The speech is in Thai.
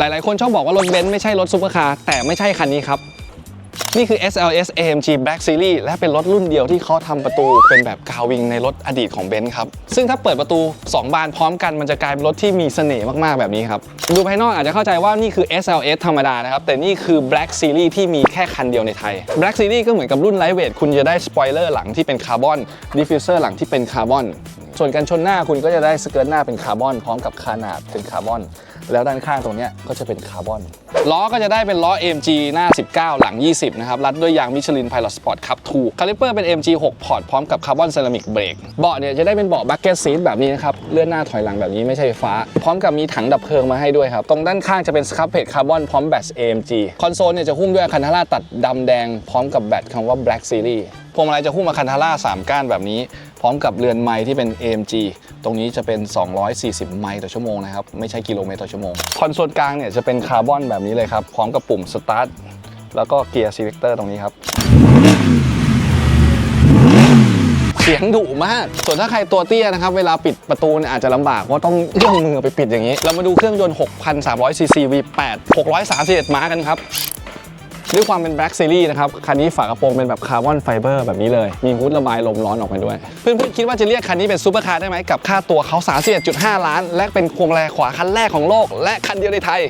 หลายๆ คนชอบบอกว่ารถเบนซ์ไม่ใช่รถซูเปอร์คาร์แต่ไม่ใช่คันนี้ครับ นี่คือ SLS AMG Black Series และเป็นรถรุ่นเดียวที่เขาทำประตูเป็นแบบกาววิงในรถอดีตของเบนซ์ครับ ซึ่งถ้าเปิดประตู 2 บานพร้อมกันมันจะกลายเป็นรถที่มีเสน่ห์มาก ๆ แบบนี้ครับ ดูภายนอกอาจจะเข้าใจว่านี่คือ SLS ธรรมดานะครับ แต่นี่คือ Black Series ที่มีแค่คันเดียวในไทย Black Series ก็เหมือนกับรุ่นไลท์เวทคุณจะได้สปอยเลอร์หลังที่เป็นคาร์บอนดิฟฟิวเซอร์หลังที่เป็นคาร์บอน ส่วนกันชนหน้าคุณก็จะได้สเกิร์ตหน้าเป็นคาร์บอนพร้อมกับคานาดเป็นคาร์บอน แล้วด้านข้างตรงนี้ก็จะเป็นคาร์บอนล้อก็จะได้เป็นล้อ AMG หน้า 19 หลัง 20 นะครับ รัดด้วยยางมิชลิน Pilot Sport Cup 2คาลิเปอร์เป็น MG 6 พอร์ตพร้อมกับคาร์บอนเซรามิกเบรกเบาะเนี่ยจะได้เป็นเบาะบักเก็ตซีทแบบนี้นะครับ เลื่อนหน้าถอยหลังแบบนี้ไม่ใช่ไฟฟ้า พร้อมกับมีถังดับเพลิงมาให้ด้วยครับ ตรงด้านข้างจะเป็นสครับเพจคาร์บอนพร้อมแบต AMG คอนโซลเนี่ยจะหุ้มด้วยคันธาราตัดดำแดง พร้อมกับแบตคำว่า Black Series พวงมาลัยจะหุ้มมาคันธารา3ก้านแบบนี้ พร้อมกับเรือนไม้ที่เป็น AMG ตรงนี้จะเป็น 240 ไมล์ต่อชั่วโมงนะครับ ไม่ใช่กิโลเมตรต่อชั่วโมง คอนโซลกลางเนี่ยจะเป็นคาร์บอนแบบนี้เลยครับ พร้อมกับปุ่มสตาร์ทแล้วก็เกียร์ซีเลคเตอร์ตรงนี้ครับ เสียงดุมาก ส่วนถ้าใครตัวเตี้ยนะครับ เวลาปิดประตูเนี่ยอาจจะลำบากเพราะต้องเอื้อมมือไปปิดอย่างนี้ เรามาดูเครื่องยนต์ 6,300ซีซี V8 631ม้ากันครับ ด้วยความเป็น Black Series นะครับ คันนี้ฝากระโปรงเป็นแบบคาร์บอนไฟเบอร์แบบนี้เลย มีฮูดระบายลมร้อนออกมาด้วย เพื่อนๆ คิดว่าจะเรียกคันนี้เป็นซูเปอร์คาร์ได้ไหมกับค่าตัวเขา31.5 ล้าน และเป็นพวงมาลัยขวาคันแรกของโลก และคันเดียวในไทย